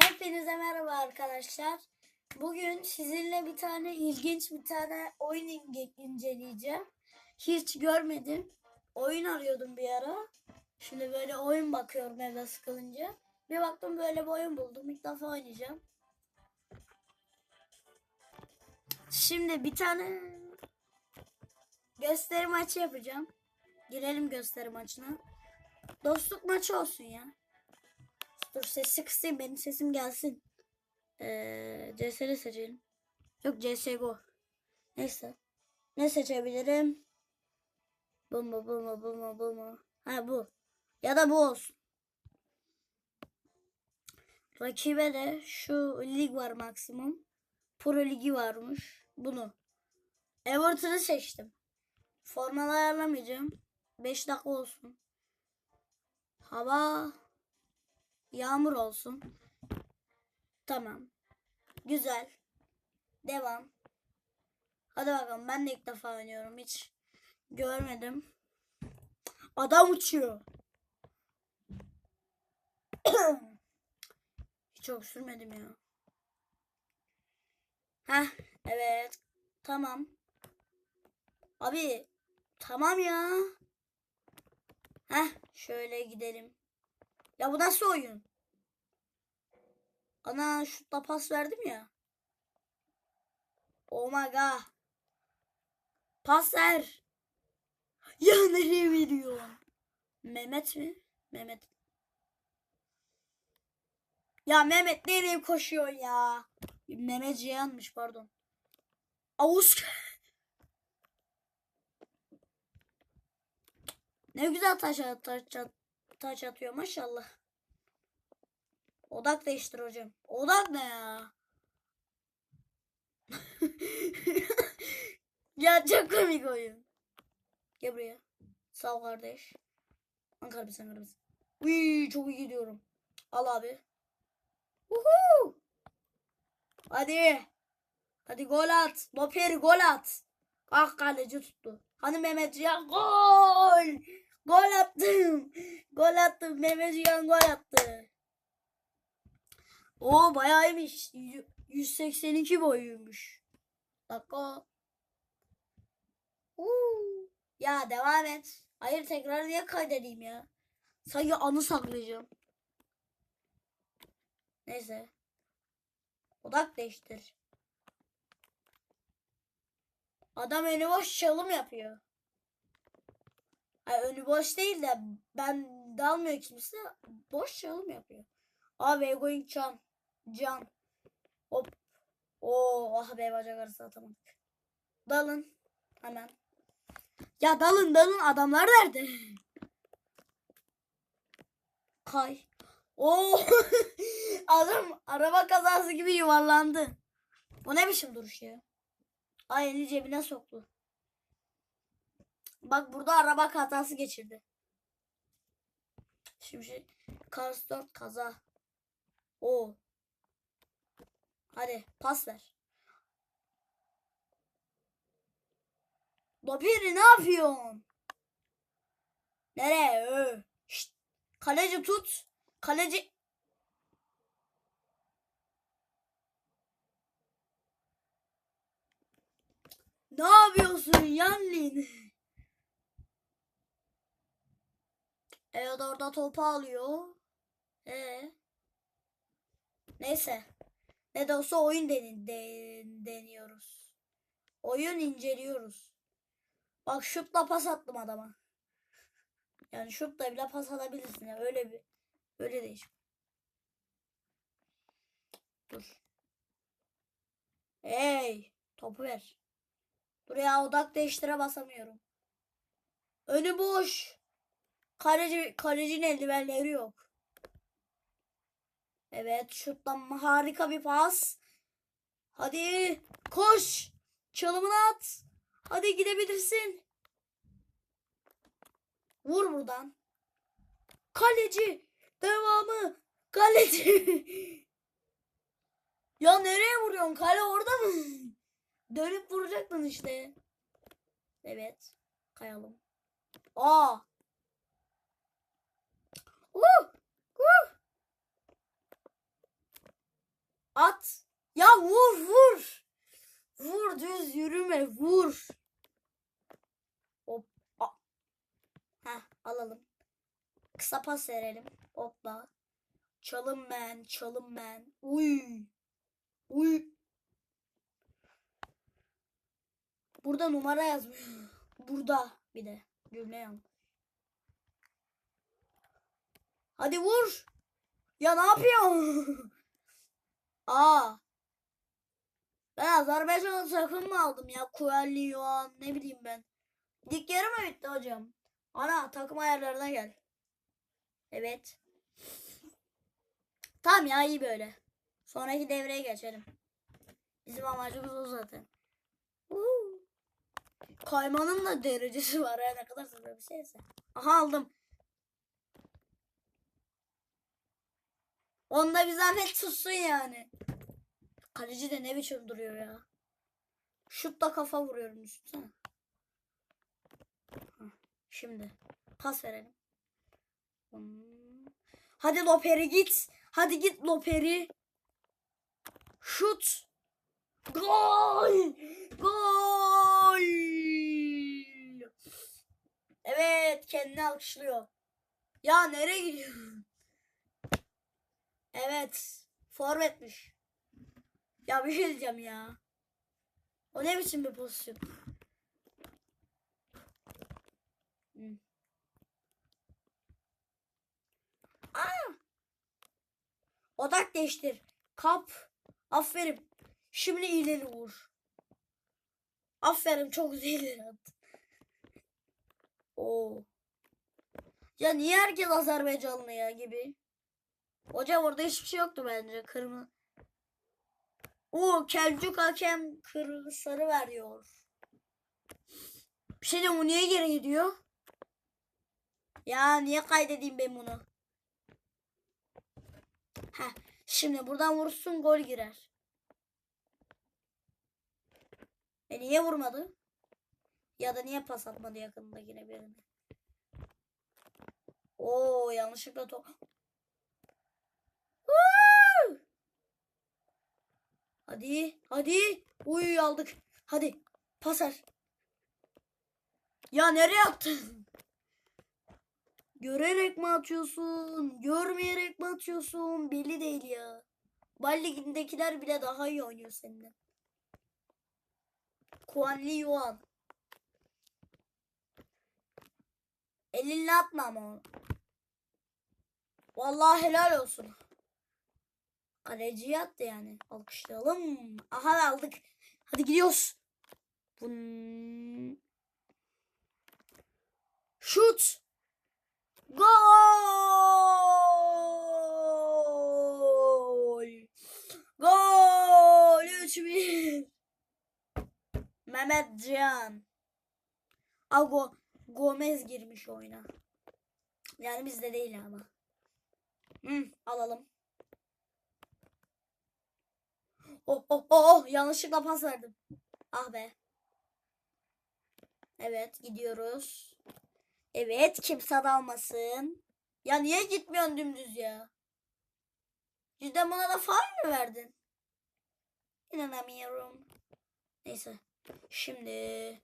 Hepinize merhaba arkadaşlar. Bugün sizinle bir tane ilginç bir tane oyun inge- inceleyeceğim. Hiç görmedim. Oyun arıyordum bir ara. Şimdi böyle oyun bakıyorum evde sıkılınca. Bir baktım böyle bir oyun buldum. İlk defa oynayacağım. Şimdi bir tane gösteri maçı yapacağım. Girelim gösteri maçına. Dostluk maçı olsun ya. Dur sesi kısayım benim sesim gelsin. Ee, CS'li seçelim. Yok CSGO. Neyse. Ne seçebilirim? Bu mu bu mu bu mu bu mu? Ha bu. Ya da bu olsun. Rakibe de şu lig var maksimum. Pro ligi varmış. Bunu. Everton'ı seçtim. Formalı ayarlamayacağım. 5 dakika olsun. Hava Yağmur olsun. Tamam. Güzel. Devam. Hadi bakalım ben de ilk defa oynuyorum. Hiç görmedim. Adam uçuyor. Hiç çok sürmedim ya. Heh evet. Tamam. Abi tamam ya. Heh şöyle gidelim. Ya bu nasıl oyun? Ana şutla pas verdim ya. Oh my god. Pas ver. Ya nereye veriyor? Mehmet mi? Mehmet. Ya Mehmet nereye koşuyor ya? Mehmet Cihan'mış pardon. Avuz. ne güzel taş, at- taş, at- taç atıyor maşallah. Odak değiştir hocam. Odak ne ya? ya çok komik oyun. Gel buraya. Sağ ol kardeş. Ankara mısın Ankara? Uy, çok iyi gidiyorum. Al abi. Uhu. Hadi. Hadi gol at. Moperi gol at. Ah kaleci tuttu. Hani Mehmet ya gol. Gol attım. Gol attım. Mehmet Cihan gol attı. O bayağı iyiymiş. Yü- 182 boyuymuş. Dakika. Uuu. Ya devam et. Hayır tekrar niye kaydedeyim ya? Sanki anı saklayacağım. Neyse. Odak değiştir. Adam önü boş çalım yapıyor. Hayır, önü boş değil de ben dalmıyor kimse. Boş çalım yapıyor. Abi going can. Can. Hop. Oo, ah be bacak arası atamadık. Dalın. Hemen. Ya dalın dalın adamlar nerede? Kay. Oo. Adam araba kazası gibi yuvarlandı. Bu ne biçim duruş ya? Ay elini cebine soktu. Bak burada araba kazası geçirdi. Şimdi Cars 4 kaza. O. Hadi pas ver. Lopiri ne yapıyorsun? Nereye? Şşt. Kaleci tut. Kaleci. Ne yapıyorsun Yanlin? Evet orada topu alıyor. Ee. Neyse. Ne de olsa oyun deni- de- deniyoruz. Oyun inceliyoruz. Bak şutla pas attım adama. Yani şutla bile pas atabilirsin ya. Öyle bir öyle değiş. Dur. Hey, topu ver. Dur ya odak değiştire basamıyorum. Önü boş. Kaleci kalecinin eldivenleri yok. Evet şuttan harika bir pas. Hadi koş. Çalımını at. Hadi gidebilirsin. Vur buradan. Kaleci. Devamı. Kaleci. ya nereye vuruyorsun? Kale orada mı? Dönüp vuracaktın işte. Evet. Kayalım. Aa. Uh. Uh. At. Ya vur vur. Vur düz yürüme vur. Hop. A. Heh, alalım. Kısa pas verelim. Hoppa. Çalım ben, çalım ben. Uy. Uy. Burada numara yazmış. Burada bir de cümle. Hadi vur. Ya ne yapıyorsun? Aa. Ben Azerbaycan'a takım mı aldım ya? Kualli, Yoğan ne bileyim ben. Lig yarı mı bitti hocam? Ana takım ayarlarına gel. Evet. Tamam ya iyi böyle. Sonraki devreye geçelim. Bizim amacımız o zaten. Uhu. Kaymanın da derecesi var ya ne kadar zor bir şeyse. Aha aldım. Onda bir zahmet tutsun yani. Kaleci de ne biçim duruyor ya. Şutla kafa vuruyorum. Hah, Şimdi pas verelim. Hmm. Hadi Loperi git. Hadi git Loperi. Şut. Gol! Gol! Evet, kendini alkışlıyor. Ya nereye gidiyor? Evet, forvetmiş. Ya bir şey diyeceğim ya. O ne biçim bir pozisyon? Hmm. Aa! Odak değiştir. Kap. Aferin. Şimdi ileri vur. Aferin çok güzel ileri. Oo. Ya niye herkes Azerbaycanlı ya gibi? Hocam orada hiçbir şey yoktu bence. Kırmızı. Oo Kelcük hakem kırmızı sarı veriyor. Bir şey diyeyim bu niye geri gidiyor? Ya niye kaydedeyim ben bunu? Heh, şimdi buradan vursun gol girer. E niye vurmadı? Ya da niye pas atmadı yakında yine birine? Oo yanlışlıkla top. Woo! Hadi, hadi. Uy aldık. Hadi. Pasar. Ya nereye attın? Görerek mi atıyorsun? Görmeyerek mi atıyorsun? Belli değil ya. Bal ligindekiler bile daha iyi oynuyor senden. Kuanli Yuan. Elinle atma ama onu. Vallahi helal olsun. Kaleciye attı yani. Alkışlayalım. Aha aldık. Hadi gidiyoruz. Bun... Şut. Gol. Gol. 3-1. Mehmet Can. Ago Gomez girmiş oyuna. Yani bizde değil ama. Hı, alalım. Oh oh oh oh yanlışlıkla pas verdim. Ah be. Evet gidiyoruz. Evet kimse dalmasın. Ya niye gitmiyorsun dümdüz ya? Cidden bana da faul mü verdin? İnanamıyorum. Neyse. Şimdi.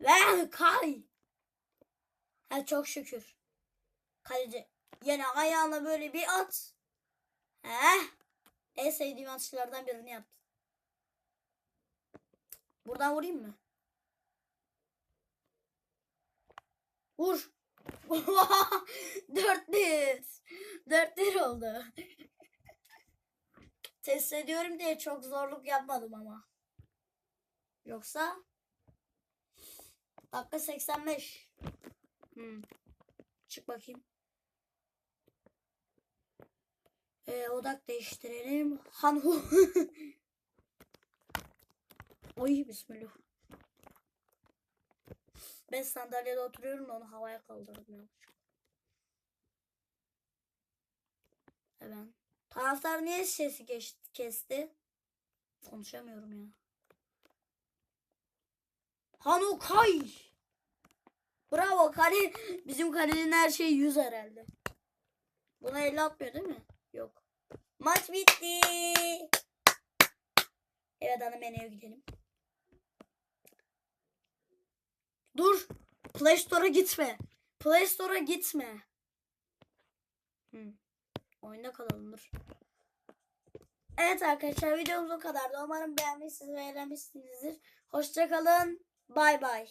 Ver kay. Ha çok şükür. Kaleci. Yine ayağına böyle bir at. Heh. En sevdiğim atışlardan birini yaptı. Buradan vurayım mı? Vur. 4-1. 4-1 oldu. Test ediyorum diye çok zorluk yapmadım ama. Yoksa dakika 85. Hmm. Çık bakayım. Ee, odak değiştirelim. Hanhu. Oy bismillah. Ben sandalyede oturuyorum onu havaya kaldırdım. Evet. Taraftar niye sesi geçti, kesti? Konuşamıyorum ya. Hanukay. Bravo kale. Bizim kalenin her şeyi 100 herhalde. Buna 50 atmıyor değil mi? Yok. Maç bitti. Evet ana menüye gidelim. Dur. Play Store'a gitme. Play Store'a gitme. Hı. Oyunda kalalım dur. Evet arkadaşlar videomuz o kadardı. Umarım beğenmişsiniz ve eğlenmişsinizdir. Hoşçakalın. Bay bay.